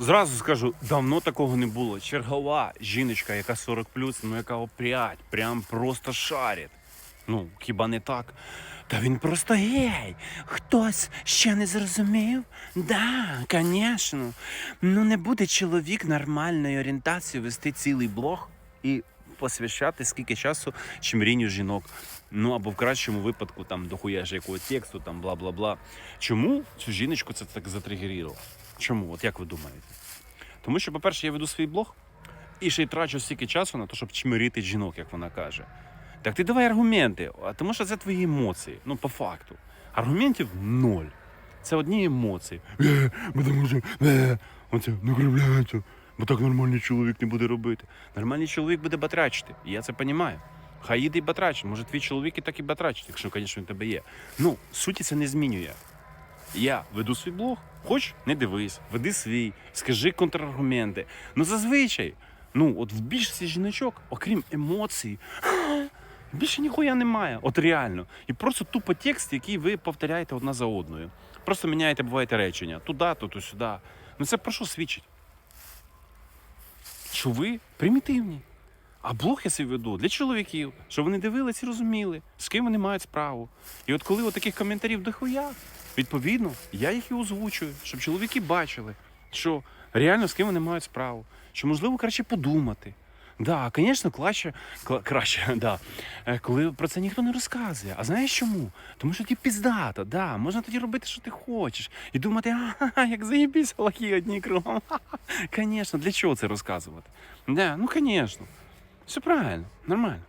Зразу скажу, давно такого не було. Чергова жіночка, яка 40 ну яка опрять, прям просто шарить. Ну, хіба не так? Та він просто гей. Хтось ще не зрозумів? Да, звісно. Ну не буде чоловік нормальної орієнтації вести цілий блог і посвящати скільки часу чимрінню жінок. Ну або в кращому випадку там дохуя ж якого тексту, там бла бла бла. Чому цю жіночку це так затригеріло? Чому? От як ви думаєте? Тому що, по-перше, я веду свій блог і ще й трачу стільки часу на те, щоб чмирити жінок, як вона каже. Так ти давай аргументи, а тому що це твої емоції. Ну, по факту. Аргументів ноль. Це одні емоції. Е, бо тому що е, оце накривляється, бо так нормальний чоловік не буде робити. Нормальний чоловік буде батрачити. І я це розумію. Хай їде і батрачить. Може, твій чоловік і так і батрачить, якщо, звісно, він тебе є. Ну, суті це не змінює. Я веду свій блог, хоч не дивись, веди свій, скажи контраргументи. Ну зазвичай, ну от в більшості жіночок, окрім емоцій, більше ніхуя немає. От реально. І просто тупо текст, який ви повторяєте одна за одною. Просто міняєте, буваєте речення. Туди, то, то сюди. Ну це про що свідчить? Що ви примітивні. А блог я себе веду для чоловіків, щоб вони дивились і розуміли, з ким вони мають справу. І от коли таких коментарів дохуя, відповідно, я їх і озвучую, щоб чоловіки бачили, що реально з ким вони мають справу, що можливо краще подумати. Да, звісно, краще, краще, да. Е, коли про це ніхто не розказує. А знаєш чому? Тому що ти піздата, да, можна тоді робити, що ти хочеш, і думати, ага, як заїбіся лохи одні кругом. Звісно, для чого це розказувати? Да, ну звісно. Все правильно, нормально.